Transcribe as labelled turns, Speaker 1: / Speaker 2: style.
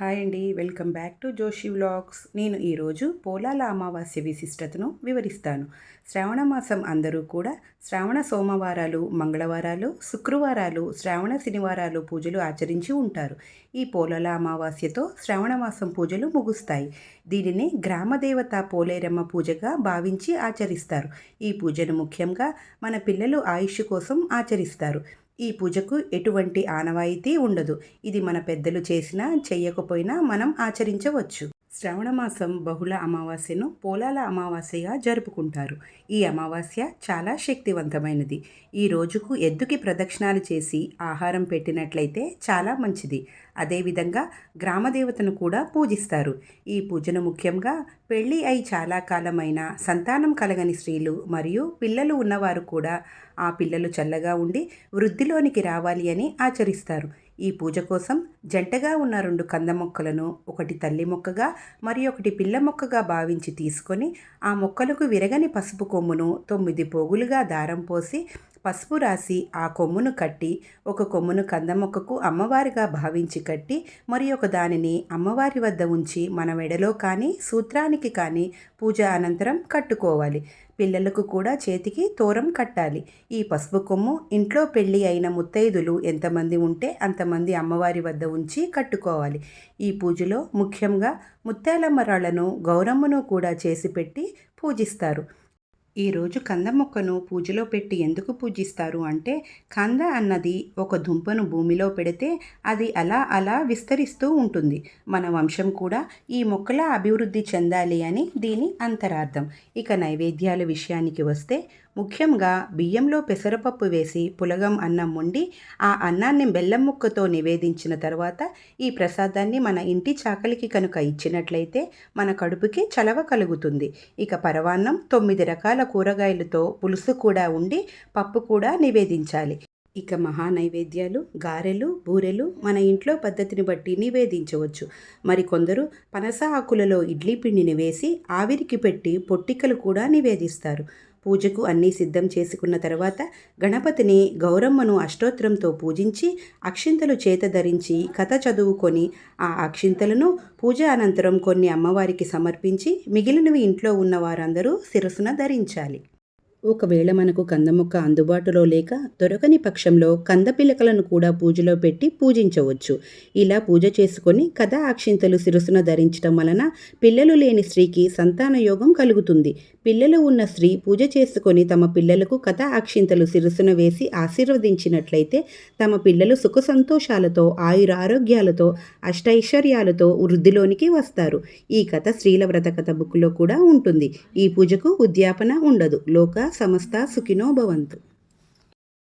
Speaker 1: Hi అండి welcome back to Joshi vlogs. నేను ఈరోజు పోలాల అమావాస్య విశిష్టతను వివరిస్తాను. శ్రావణ మాసం అందరూ కూడా శ్రావణ సోమవారాలు మంగళవారాలు శుక్రవారాలు శ్రావణ శనివారాలు పూజలు ఆచరించి ఉంటారు. ఈ పోలాల అమావాస్యతో శ్రావణ మాసం పూజలు ముగుస్తాయి. దీనిని గ్రామదేవత పోలేరమ్మ పూజగా భావించి ఆచరిస్తారు. ఈ పూజను ముఖ్యంగా మన పిల్లలు ఆయుష్ కోసం ఆచరిస్తారు. ఈ పూజకు ఎటువంటి ఆనవాయితీ ఉండదు. ఇది మన పెద్దలు చేసినా చెయ్యకపోయినా మనం ఆచరించవచ్చు. శ్రావణ మాసం బహుళ అమావాస్యను పోలాల అమావాస్యగా జరుపుకుంటారు. ఈ అమావాస్య చాలా శక్తివంతమైనది. ఈ రోజుకు ఎద్దుకి ప్రదక్షిణాలు చేసి ఆహారం పెట్టినట్లయితే చాలా మంచిది. అదేవిధంగా గ్రామదేవతను కూడా పూజిస్తారు. ఈ పూజను ముఖ్యంగా పెళ్ళి అయి చాలా కాలమైన సంతానం కలగని స్త్రీలు మరియు పిల్లలు ఉన్నవారు కూడా ఆ పిల్లలు చల్లగా ఉండి వృద్ధిలోనికి రావాలి అని ఆచరిస్తారు. ఈ పూజ కోసం జంటగా ఉన్న రెండు కంద మొక్కలను ఒకటి తల్లి మొక్కగా మరి ఒకటి పిల్ల మొక్కగా భావించి తీసుకొని ఆ మొక్కలకు విరగని పసుపు కొమ్మును తొమ్మిది పోగులుగా దారం పోసి పసుపు రాసి ఆ కొమ్మును కట్టి ఒక కొమ్మును కంద మొక్కకు అమ్మవారిగా భావించి కట్టి మరి ఒక దానిని అమ్మవారి వద్ద ఉంచి మన మెడలో కానీ సూత్రానికి కానీ పూజ అనంతరం కట్టుకోవాలి. పిల్లలకు కూడా చేతికి తోరం కట్టాలి. ఈ పసుపు కొమ్ము ఇంట్లో పెళ్ళి అయిన ముత్తైదులు ఎంతమంది ఉంటే అంతమంది అమ్మవారి వద్ద ఉంచి కట్టుకోవాలి. ఈ పూజలో ముఖ్యంగా ముత్యాలమ్మరాళ్ళను గౌరమ్మను కూడా చేసి పెట్టి పూజిస్తారు. ఈరోజు కంద మొక్కను పూజలో పెట్టి ఎందుకు పూజిస్తారు అంటే కంద అన్నది ఒక దుంపను భూమిలో పెడితే అది అలా అలా విస్తరిస్తూ ఉంటుంది. మన వంశం కూడా ఈ మొక్కల అభివృద్ధి చెందాలి అని దీని అంతరార్థం. ఇక నైవేద్యాల విషయానికి వస్తే ముఖ్యంగా బియ్యంలో పెసరపప్పు వేసి పులగం అన్నం వండి ఆ అన్నాన్ని బెల్లం ముక్కతో నివేదించిన తర్వాత ఈ ప్రసాదాన్ని మన ఇంటి చాకలికి కనుక ఇచ్చినట్లయితే మన కడుపుకి చలవ కలుగుతుంది. ఇక పరవాన్నం తొమ్మిది రకాల కూరగాయలతో పులుసు కూడా ఉండి పప్పు కూడా నివేదించాలి. ఇక మహా నైవేద్యాలు గారెలు బూరెలు మన ఇంట్లో పద్ధతిని బట్టి నివేదించవచ్చు. మరికొందరు పనస ఆకులలో ఇడ్లీ పిండిని వేసి ఆవిరికి పెట్టి పొట్టికలు కూడా నివేదిస్తారు. పూజకు అన్నీ సిద్ధం చేసుకున్న తర్వాత గణపతిని గౌరమ్మను అష్టోత్తరంతో పూజించి అక్షింతలు చేత ధరించి కథ చదువుకొని ఆ అక్షింతలను పూజ అనంతరం కొన్ని అమ్మవారికి సమర్పించి మిగిలినవి ఇంట్లో ఉన్న వారందరూ శిరసున ధరించాలి. ఒకవేళ మనకు కందముక్క అందుబాటులో లేక దొరకని పక్షంలో కంద పిలకలను కూడా పూజలో పెట్టి పూజించవచ్చు. ఇలా పూజ చేసుకొని కథ అక్షింతలు శిరసున ధరించడం వలన పిల్లలు లేని స్త్రీకి సంతాన యోగం కలుగుతుంది. పిల్లలు ఉన్న స్త్రీ పూజ చేసుకొని తమ పిల్లలకు కథ అక్షింతలు శిరసున వేసి ఆశీర్వదించినట్లయితే తమ పిల్లలు సుఖ సంతోషాలతో ఆయుర ఆరోగ్యాలతో అష్టైశ్వర్యాలతో వృద్ధిలోనికి వస్తారు. ఈ కథ స్త్రీల వ్రత కథ బుక్లో కూడా ఉంటుంది. ఈ పూజకు ఉద్యాపన ఉండదు. లోక సంస్థ సుఖినో భవంతు.